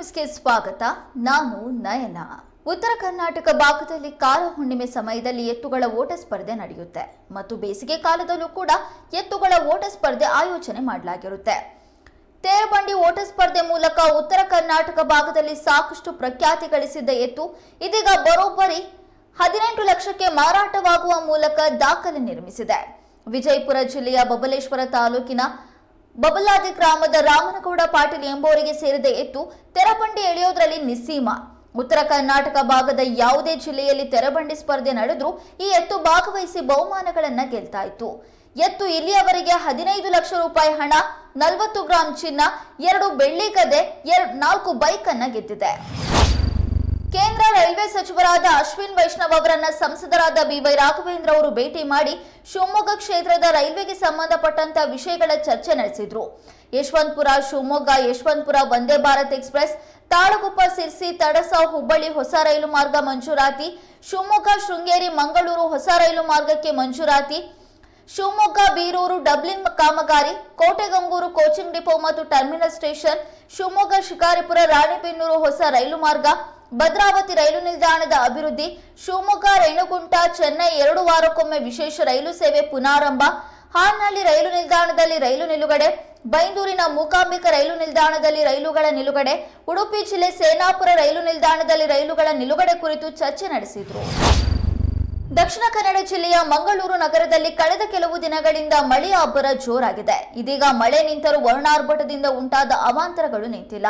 ಸ್ವಾಗತ. ನಾನು ನಯನ. ಉತ್ತರ ಕರ್ನಾಟಕ ಭಾಗದಲ್ಲಿ ಕಾರ ಹುಣ್ಣಿಮೆ ಸಮಯದಲ್ಲಿ ಎತ್ತುಗಳ ಓಟ ಸ್ಪರ್ಧೆ ನಡೆಯುತ್ತೆ. ಮತ್ತು ಬೇಸಿಗೆ ಕಾಲದಲ್ಲೂ ಕೂಡ ಎತ್ತುಗಳ ಓಟ ಸ್ಪರ್ಧೆ ಆಯೋಜನೆ ಮಾಡಲಾಗಿರುತ್ತೆ. ತೇರಬಂಡಿ ಓಟ ಸ್ಪರ್ಧೆ ಮೂಲಕ ಉತ್ತರ ಕರ್ನಾಟಕ ಭಾಗದಲ್ಲಿ ಸಾಕಷ್ಟು ಪ್ರಖ್ಯಾತಿ ಗಳಿಸಿದ್ದ ಎತ್ತು ಇದೀಗ ಬರೋಬ್ಬರಿ ಹದಿನೆಂಟು ಲಕ್ಷಕ್ಕೆ ಮಾರಾಟವಾಗುವ ಮೂಲಕ ದಾಖಲೆ ನಿರ್ಮಿಸಿದೆ. ವಿಜಯಪುರ ಜಿಲ್ಲೆಯ ಬಬಲೇಶ್ವರ ತಾಲೂಕಿನ ಬಬಲಾದಿ ಗ್ರಾಮದ ರಾಮನಗೌಡ ಪಾಟೀಲ್ ಎಂಬುವರಿಗೆ ಸೇರಿದ ಎತ್ತು ತೆರಬಂಡಿ ಎಳೆಯೋದ್ರಲ್ಲಿ ನಿಸ್ಸೀಮ. ಉತ್ತರ ಕರ್ನಾಟಕ ಭಾಗದ ಯಾವುದೇ ಜಿಲ್ಲೆಯಲ್ಲಿ ತೆರಬಂಡಿ ಸ್ಪರ್ಧೆ ನಡೆದರೂ ಈ ಎತ್ತು ಭಾಗವಹಿಸಿ ಬಹುಮಾನಗಳನ್ನ ಗೆಲ್ತಾ ಇತ್ತು. ಎತ್ತು ಇಲ್ಲಿಯವರೆಗೆ ಹದಿನೈದು ಲಕ್ಷ ರೂಪಾಯಿ ಹಣ, ನಲವತ್ತು ಗ್ರಾಂ ಚಿನ್ನ, ಎರಡು ಬೆಳ್ಳಿ ಗದೆ ಎರಡು ನಾಲ್ಕು ಬೈಕ್ ಅನ್ನ ಗೆದ್ದಿದೆ. ಕೇಂದ್ರ ರೈಲ್ವೆ ಸಚಿವರಾದ ಅಶ್ವಿನ್ ವೈಷ್ಣವ್ ಅವರನ್ನ ಸಂಸದರಾದ ಬಿವೈ ರಾಘವೇಂದ್ರ ಅವರು ಭೇಟಿ ಮಾಡಿ ಶಿವಮೊಗ್ಗ ಕ್ಷೇತ್ರದ ರೈಲ್ವೆಗೆ ಸಂಬಂಧಪಟ್ಟಂತ ವಿಷಯಗಳ ಚರ್ಚೆ ನಡೆಸಿದ್ರು. ಯಶವಂತಪುರ, ಶಿವಮೊಗ್ಗ, ಯಶವಂತಪುರ, ವಂದೇ ಭಾರತ್ ಎಕ್ಸ್ಪ್ರೆಸ್, ತಾಳಗುಪ್ಪ, ಸಿರ್ಸಿ, ತಡಸ, ಹುಬ್ಬಳ್ಳಿ, ಹೊಸ ರೈಲು ಮಾರ್ಗ ಮಂಜೂರಾತಿ, ಶಿವಮೊಗ್ಗ, ಶೃಂಗೇರಿ, ಮಂಗಳೂರು, ಹೊಸ ರೈಲು ಮಾರ್ಗಕ್ಕೆ ಮಂಜೂರಾತಿ, ಶಿವಮೊಗ್ಗ, ಬೀರೂರು ಡಬ್ಲಿಂಗ್ ಕಾಮಗಾರಿ, ಕೋಟೆಗಂಗೂರು ಕೋಚಿಂಗ್ ಡಿಪೋ ಮತ್ತು ಟರ್ಮಿನಲ್ ಸ್ಟೇಷನ್, ಶಿವಮೊಗ್ಗ, ಶಿಕಾರಿಪುರ, ರಾಣಿಬೆನ್ನೂರು ಹೊಸ ರೈಲು ಮಾರ್ಗ ಭದ್ರಾವತಿ ರೈಲು ನಿಲ್ದಾಣದ ಅಭಿವೃದ್ಧಿ, ಶಿವಮೊಗ್ಗ, ರೇಣುಗುಂಟ, ಚೆನ್ನೈ ಎರಡು ವಾರಕ್ಕೊಮ್ಮೆ ವಿಶೇಷ ರೈಲು ಸೇವೆ ಪುನಾರಂಭ. ಹಾನಹಳ್ಳಿ ರೈಲು ನಿಲ್ದಾಣದಲ್ಲಿ ರೈಲು ನಿಲುಗಡೆ, ಬೈಂದೂರಿನ ಮೂಕಾಂಬಿಕ ರೈಲು ನಿಲ್ದಾಣದಲ್ಲಿ ರೈಲುಗಳ ನಿಲುಗಡೆ, ಉಡುಪಿ ಜಿಲ್ಲೆ ಸೇನಾಪುರ ರೈಲು ನಿಲ್ದಾಣದಲ್ಲಿ ರೈಲುಗಳ ನಿಲುಗಡೆ ಕುರಿತು ಚರ್ಚೆ ನಡೆಸಿದರು. ದಕ್ಷಿಣ ಕನ್ನಡ ಜಿಲ್ಲೆಯ ಮಂಗಳೂರು ನಗರದಲ್ಲಿ ಕಳೆದ ಕೆಲವು ದಿನಗಳಿಂದ ಮಳೆಯ ಅಬ್ಬರ ಜೋರಾಗಿದೆ. ಇದೀಗ ಮಳೆ ನಿಂತರೂ ವರ್ಣಾರ್ಭಟದಿಂದ ಉಂಟಾದ ಅವಾಂತರಗಳು ನಿಂತಿಲ್ಲ.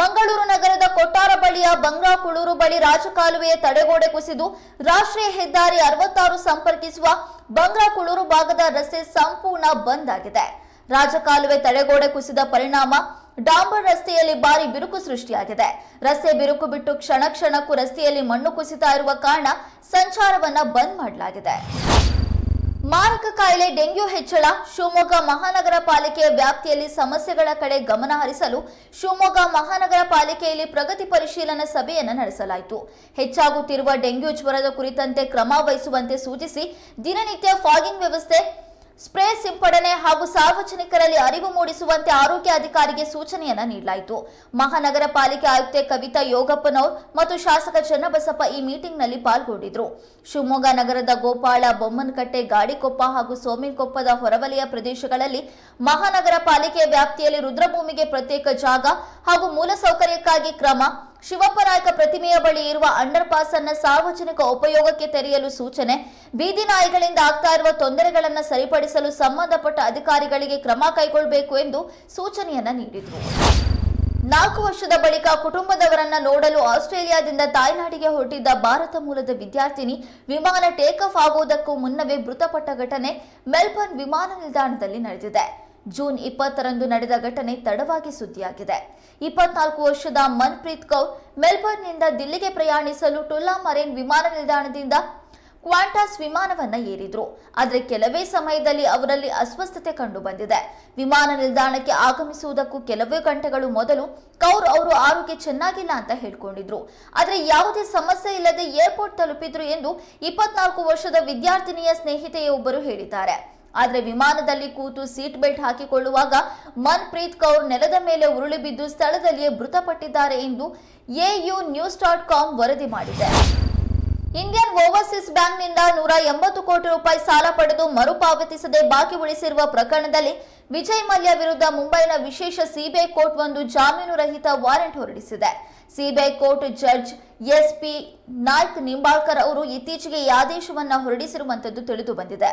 ಮಂಗಳೂರು ನಗರದ ಕೊಟ್ಟಾರ ಬಳಿಯ ಬಂಗ್ರಾಕುಳೂರು ಬಳಿ ರಾಜಕಾಲುವೆಯ ತಡೆಗೋಡೆ ಕುಸಿದು ರಾಷ್ಟ್ರೀಯ ಹೆದ್ದಾರಿ ಅರವತ್ತಾರು ಸಂಪರ್ಕಿಸುವ ಬಂಗ್ರಾಕುಳೂರು ಭಾಗದ ರಸ್ತೆ ಸಂಪೂರ್ಣ ಬಂದ್ ಆಗಿದೆ. ರಾಜಕಾಲುವೆ ತಡೆಗೋಡೆ ಕುಸಿದ ಪರಿಣಾಮ ಡಾಂಬರ್ ರಸ್ತೆಯಲ್ಲಿ ಭಾರಿ ಬಿರುಕು ಸೃಷ್ಟಿಯಾಗಿದೆ. ರಸ್ತೆ ಬಿರುಕು ಬಿಟ್ಟು ಕ್ಷಣ ಕ್ಷಣಕ್ಕೂ ರಸ್ತೆಯಲ್ಲಿ ಮಣ್ಣು ಕುಸಿತಾ ಇರುವ ಕಾರಣ ಸಂಚಾರವನ್ನ ಬಂದ್ ಮಾಡಲಾಗಿದೆ. ಮಾರಕ ಕಾಯಿಲೆ ಡೆಂಗ್ಯೂ ಹೆಚ್ಚಳ, ಶಿವಮೊಗ್ಗ ಮಹಾನಗರ ಪಾಲಿಕೆಯ ವ್ಯಾಪ್ತಿಯಲ್ಲಿ ಸಮಸ್ಯೆಗಳ ಕಡೆ ಗಮನ ಹರಿಸಲು ಶಿವಮೊಗ್ಗ ಮಹಾನಗರ ಪಾಲಿಕೆಯಲ್ಲಿ ಪ್ರಗತಿ ಪರಿಶೀಲನಾ ಸಭೆಯನ್ನು ನಡೆಸಲಾಯಿತು. ಹೆಚ್ಚಾಗುತ್ತಿರುವ ಡೆಂಗ್ಯೂ ಜ್ವರದ ಕುರಿತಂತೆ ಕ್ರಮ ವಹಿಸುವಂತೆ ಸೂಚಿಸಿ ದಿನನಿತ್ಯ ಫಾಗಿಂಗ್ ವ್ಯವಸ್ಥೆ ಸ್ಪ್ರೇ ಸಿಂಪಡಣೆ ಹಾಗೂ ಸಾರ್ವಜನಿಕರಲ್ಲಿ ಅರಿವು ಮೂಡಿಸುವಂತೆ ಆರೋಗ್ಯ ಅಧಿಕಾರಿಗೆ ಸೂಚನೆಯನ್ನ ನೀಡಲಾಯಿತು. ಮಹಾನಗರ ಪಾಲಿಕೆ ಆಯುಕ್ತೆ ಕವಿತಾ ಯೋಗಪ್ಪನವರ್ ಮತ್ತು ಶಾಸಕ ಚನ್ನಬಸಪ್ಪ ಈ ಮೀಟಿಂಗ್ನಲ್ಲಿ ಪಾಲ್ಗೊಂಡಿದ್ರು. ಶಿವಮೊಗ್ಗ ನಗರದ ಗೋಪಾಳ, ಬೊಮ್ಮನಕಟ್ಟೆ, ಗಾಡಿಕೊಪ್ಪ ಹಾಗೂ ಸೋಮಿನಕೊಪ್ಪದ ಹೊರವಲಯ ಪ್ರದೇಶಗಳಲ್ಲಿ ಮಹಾನಗರ ಪಾಲಿಕೆ ವ್ಯಾಪ್ತಿಯಲ್ಲಿ ರುದ್ರಭೂಮಿಗೆ ಪ್ರತ್ಯೇಕ ಜಾಗ ಹಾಗೂ ಮೂಲಸೌಕರ್ಯಕ್ಕಾಗಿ ಕ್ರಮ ಶಿವಪ್ಪ ನಾಯಕ ಪ್ರತಿಮೆಯ ಬಳಿ ಇರುವ ಅಂಡರ್ ಪಾಸ್ ಅನ್ನ ಸಾರ್ವಜನಿಕ ಉಪಯೋಗಕ್ಕೆ ತೆರೆಯಲು ಸೂಚನೆ, ಬೀದಿ ನಾಯಿಗಳಿಂದ ಆಗ್ತಾ ಇರುವ ತೊಂದರೆಗಳನ್ನು ಸರಿಪಡಿಸಲು ಸಂಬಂಧಪಟ್ಟ ಅಧಿಕಾರಿಗಳಿಗೆ ಕ್ರಮ ಕೈಗೊಳ್ಳಬೇಕು ಎಂದು ಸೂಚನೆಯನ್ನ ನೀಡಿದರು. ನಾಲ್ಕು ವರ್ಷದ ಬಳಿಕ ಕುಟುಂಬದವರನ್ನ ನೋಡಲು ಆಸ್ಟ್ರೇಲಿಯಾದಿಂದ ತಾಯ್ನಾಡಿಗೆ ಹೊರಟಿದ್ದ ಭಾರತ ಮೂಲದ ವಿದ್ಯಾರ್ಥಿನಿ, ವಿಮಾನ ಟೇಕ್ ಆಫ್ ಆಗುವುದಕ್ಕೂ ಮುನ್ನವೇ ಮೃತಪಟ್ಟ ಘಟನೆ ಮೆಲ್ಬರ್ನ್ ವಿಮಾನ ನಿಲ್ದಾಣದಲ್ಲಿ ನಡೆದಿದೆ. ಜೂನ್ ಇಪ್ಪತ್ತರಂದು ನಡೆದ ಘಟನೆ ತಡವಾಗಿ ಸುದ್ದಿಯಾಗಿದೆ. ಇಪ್ಪತ್ನಾಲ್ಕು ವರ್ಷದ ಮನ್ಪ್ರೀತ್ ಕೌರ್ ಮೆಲ್ಬರ್ನ್ನಿಂದ ದಿಲ್ಲಿಗೆ ಪ್ರಯಾಣಿಸಲು ಟುಲ್ಲಾ ಮರೇನ್ ವಿಮಾನ ನಿಲ್ದಾಣದಿಂದ ಕ್ವಾಂಟಾಸ್ ವಿಮಾನವನ್ನ ಏರಿದ್ರು. ಆದರೆ ಕೆಲವೇ ಸಮಯದಲ್ಲಿ ಅವರಲ್ಲಿ ಅಸ್ವಸ್ಥತೆ ಕಂಡು ಬಂದಿದೆ ವಿಮಾನ ನಿಲ್ದಾಣಕ್ಕೆ ಆಗಮಿಸುವುದಕ್ಕೂ ಕೆಲವೇ ಗಂಟೆಗಳು ಮೊದಲು ಕೌರ್ ಅವರು ಆರೋಗ್ಯ ಚೆನ್ನಾಗಿಲ್ಲ ಅಂತ ಹೇಳ್ಕೊಂಡಿದ್ರು. ಆದರೆ ಯಾವುದೇ ಸಮಸ್ಯೆ ಇಲ್ಲದೆ ಏರ್ಪೋರ್ಟ್ ತಲುಪಿದ್ರು ಎಂದು ಇಪ್ಪತ್ನಾಲ್ಕು ವರ್ಷದ ವಿದ್ಯಾರ್ಥಿನಿಯ ಸ್ನೇಹಿತೆಯೊಬ್ಬರು ಹೇಳಿದ್ದಾರೆ. ಆದರೆ ವಿಮಾನದಲ್ಲಿ ಕೂತು ಸೀಟ್ ಬೆಲ್ಟ್ ಹಾಕಿಕೊಳ್ಳುವಾಗ ಮನ್ಪ್ರೀತ್ ಕೌರ್ ನೆಲದ ಮೇಲೆ ಉರುಳಿ ಬಿದ್ದು ಸ್ಥಳದಲ್ಲಿಯೇ ಮೃತಪಟ್ಟಿದ್ದಾರೆ ಎಂದು ಎಯು ನ್ಯೂಸ್ ಡಾಟ್ ಕಾಮ್ ವರದಿ ಮಾಡಿದೆ. ಇಂಡಿಯನ್ ಓವರ್ಸೀಸ್ ಬ್ಯಾಂಕ್ನಿಂದ ನೂರ ಎಂಬತ್ತು ಕೋಟಿ ರೂಪಾಯಿ ಸಾಲ ಪಡೆದು ಮರುಪಾವತಿಸದೆ ಬಾಕಿ ಉಳಿಸಿರುವ ಪ್ರಕರಣದಲ್ಲಿ ವಿಜಯ್ ಮಲ್ಯ ವಿರುದ್ಧ ಮುಂಬೈನ ವಿಶೇಷ ಸಿಬಿಐ ಕೋರ್ಟ್ ಒಂದು ಜಾಮೀನು ರಹಿತ ವಾರೆಂಟ್ ಹೊರಡಿಸಿದೆ. CBI court judge S P Naik Nimbalkar ಅವರು ಇತ್ತೀಚೆಗೆ ಈ ಆದೇಶವನ್ನು ಹೊರಡಿಸಿರುವಂತದ್ದು ತಿಳಿದು ಬಂದಿದೆ.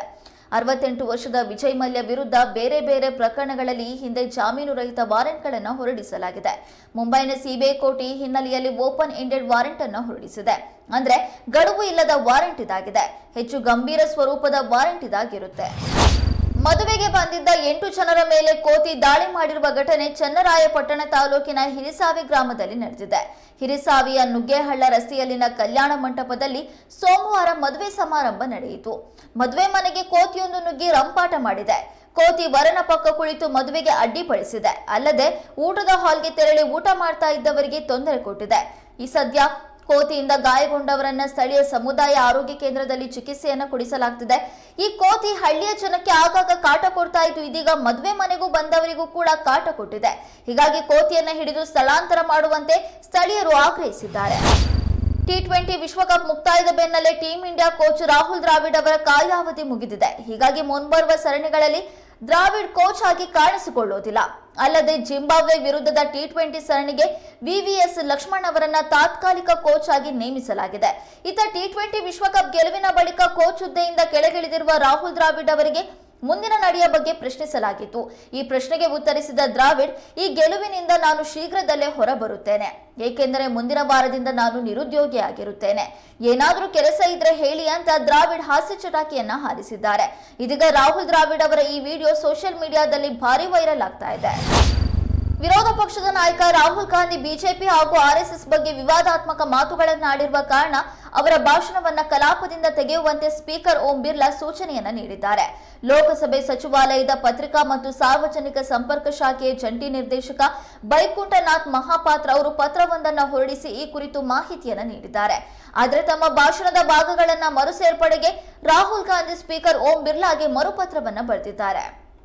ಅರವತ್ತೆಂಟು ವರ್ಷದ ವಿಜಯ್ ಮಲ್ಯ ವಿರುದ್ಧ ಬೇರೆ ಬೇರೆ ಪ್ರಕರಣಗಳಲ್ಲಿ ಹಿಂದೆ ಜಾಮೀನು ರಹಿತ ವಾರೆಂಟ್ಗಳನ್ನು ಹೊರಡಿಸಲಾಗಿದೆ. ಮುಂಬೈನ ಸಿಬಿಐ ಕೋರ್ಟ್ ಈ ಹಿನ್ನೆಲೆಯಲ್ಲಿ ಓಪನ್ ಎಂಡೆಡ್ ವಾರೆಂಟ್ ಅನ್ನು ಹೊರಡಿಸಿದೆ. ಅಂದ್ರೆ ಗಡುವು ಇಲ್ಲದ ವಾರೆಂಟ್ ಇದಾಗಿದೆ. ಹೆಚ್ಚು ಗಂಭೀರ ಸ್ವರೂಪದ ವಾರೆಂಟ್ ಇದಾಗಿರುತ್ತೆ. ಮದುವೆಗೆ ಬಂದಿದ್ದ ಎಂಟು ಜನರ ಮೇಲೆ ಕೋತಿ ದಾಳಿ ಮಾಡಿರುವ ಘಟನೆ ಚನ್ನರಾಯಪಟ್ಟಣ ತಾಲೂಕಿನ ಹಿರಿಸಾವಿ ಗ್ರಾಮದಲ್ಲಿ ನಡೆದಿದೆ. ಹಿರಿಸಾವಿಯ ನುಗ್ಗೇಹಳ್ಳ ರಸ್ತೆಯಲ್ಲಿನ ಕಲ್ಯಾಣ ಮಂಟಪದಲ್ಲಿ ಸೋಮವಾರ ಮದುವೆ ಸಮಾರಂಭ ನಡೆಯಿತು. ಮದುವೆ ಮನೆಗೆ ಕೋತಿಯೊಂದು ನುಗ್ಗಿ ರಂಪಾಟ ಮಾಡಿದೆ. ಕೋತಿ ವರನ ಪಕ್ಕ ಕುಳಿತು ಮದುವೆಗೆ ಅಡ್ಡಿಪಡಿಸಿದೆ ಅಲ್ಲದೆ ಊಟದ ಹಾಲ್ಗೆ ತೆರಳಿ ಊಟ ಮಾಡ್ತಾ ಇದ್ದವರಿಗೆ ತೊಂದರೆ ಕೊಟ್ಟಿದೆ. ಈ ಸದ್ಯ ಕೋತಿಯಿಂದ ಗಾಯಗೊಂಡವರನ್ನ ಸ್ಥಳೀಯ ಸಮುದಾಯ ಆರೋಗ್ಯ ಕೇಂದ್ರದಲ್ಲಿ ಚಿಕಿತ್ಸೆಯನ್ನು ಕೊಡಿಸಲಾಗ್ತಿದೆ. ಈ ಕೋತಿ ಹಳ್ಳಿಯ ಜನಕ್ಕೆ ಆಗಾಗ ಕಾಟ ಕೊಡ್ತಾ ಇದ್ದು, ಇದೀಗ ಮದುವೆ ಮನೆಗೂ ಬಂದವರಿಗೂ ಕೂಡ ಕಾಟ ಕೊಟ್ಟಿದೆ. ಹೀಗಾಗಿ ಕೋತಿಯನ್ನ ಹಿಡಿದು ಸ್ಥಳಾಂತರ ಮಾಡುವಂತೆ ಸ್ಥಳೀಯರು ಆಗ್ರಹಿಸಿದ್ದಾರೆ. ಟಿ ಟ್ವೆಂಟಿ ವಿಶ್ವಕಪ್ ಮುಕ್ತಾಯದ ಬೆನ್ನಲ್ಲೇ team India coach Rahul Dravid ಅವರ ಕಾಲಾವಧಿ ಮುಗಿದಿದೆ. ಹೀಗಾಗಿ ಮುಂಬರುವ ಸರಣಿಗಳಲ್ಲಿ ದ್ರಾವಿಡ್ ಕೋಚ್ ಆಗಿ ಕಾಣಿಸಿಕೊಳ್ಳುವುದಿಲ್ಲ. ಅಲ್ಲದೆ ಜಿಂಬಾಬ್ವೆ ವಿರುದ್ಧದ ಟಿ ಟ್ವೆಂಟಿ ಸರಣಿಗೆ ವಿವಿಎಸ್ ಲಕ್ಷ್ಮಣ್ ಅವರನ್ನ ತಾತ್ಕಾಲಿಕ ಕೋಚ್ ಆಗಿ ನೇಮಿಸಲಾಗಿದೆ. ಇತ್ತ ಟಿ ಟ್ವೆಂಟಿ ವಿಶ್ವಕಪ್ ಗೆಲುವಿನ ಬಳಿಕ ಕೋಚ್ ಹುದ್ದೆಯಿಂದ ಕೆಳಗಿಳಿದಿರುವ ರಾಹುಲ್ ದ್ರಾವಿಡ್ ಅವರಿಗೆ ಮುಂದಿನ ನಡೆಯ ಬಗ್ಗೆ ಪ್ರಶ್ನಿಸಲಾಗಿತ್ತು. ಈ ಪ್ರಶ್ನೆಗೆ ಉತ್ತರಿಸಿದ ದ್ರಾವಿಡ್, ಈ ಗೆಲುವಿನಿಂದ ನಾನು ಶೀಘ್ರದಲ್ಲೇ ಹೊರಬರುತ್ತೇನೆ. ಏಕೆಂದರೆ ಮುಂದಿನ ವಾರದಿಂದ ನಾನು ನಿರುದ್ಯೋಗಿಯಾಗಿರುತ್ತೇನೆ ಏನಾದರೂ ಕೆಲಸ ಇದ್ರೆ ಹೇಳಿ ಅಂತ ದ್ರಾವಿಡ್ ಹಾಸ್ಯ ಚಟಾಕಿಯನ್ನ ಹಾರಿಸಿದ್ದಾರೆ. ಇದೀಗ ರಾಹುಲ್ ದ್ರಾವಿಡ್ ಅವರ ಈ ವಿಡಿಯೋ ಸೋಷಿಯಲ್ ಮೀಡಿಯಾದಲ್ಲಿ ಭಾರಿ ವೈರಲ್ ಆಗ್ತಾ ಇದೆ. ವಿರೋಧ ಪಕ್ಷದ ನಾಯಕ ರಾಹುಲ್ ಗಾಂಧಿ ಬಿಜೆಪಿ ಹಾಗೂ ಆರ್ಎಸ್ಎಸ್ ಬಗ್ಗೆ ವಿವಾದಾತ್ಮಕ ಮಾತುಗಳನ್ನಾಡಿರುವ ಕಾರಣ ಅವರ ಭಾಷಣವನ್ನ ಕಲಾಪದಿಂದ ತೆಗೆಯುವಂತೆ ಸ್ಪೀಕರ್ ಓಂ ಬಿರ್ಲಾ ಸೂಚನೆಯನ್ನ ನೀಡಿದ್ದಾರೆ. ಲೋಕಸಭೆ ಸಚಿವಾಲಯದ ಪತ್ರಿಕಾ ಮತ್ತು ಸಾರ್ವಜನಿಕ ಸಂಪರ್ಕ ಶಾಖೆಯ ಜಂಟಿ ನಿರ್ದೇಶಕ ಬೈಕುಂಠನಾಥ್ ಮಹಾಪಾತ್ರ ಅವರು ಪತ್ರವೊಂದನ್ನ ಹೊರಡಿಸಿ ಈ ಕುರಿತು ಮಾಹಿತಿಯನ್ನ ನೀಡಿದ್ದಾರೆ. ಆದರೆ ತಮ್ಮ ಭಾಷಣದ ಭಾಗಗಳನ್ನ ಮರು ಸೇರ್ಪಡೆಗೆ ರಾಹುಲ್ ಗಾಂಧಿ ಸ್ಪೀಕರ್ ಓಂ ಬಿರ್ಲಾಗೆ ಮರುಪತ್ರವನ್ನ ಬರೆದಿದ್ದಾರೆ.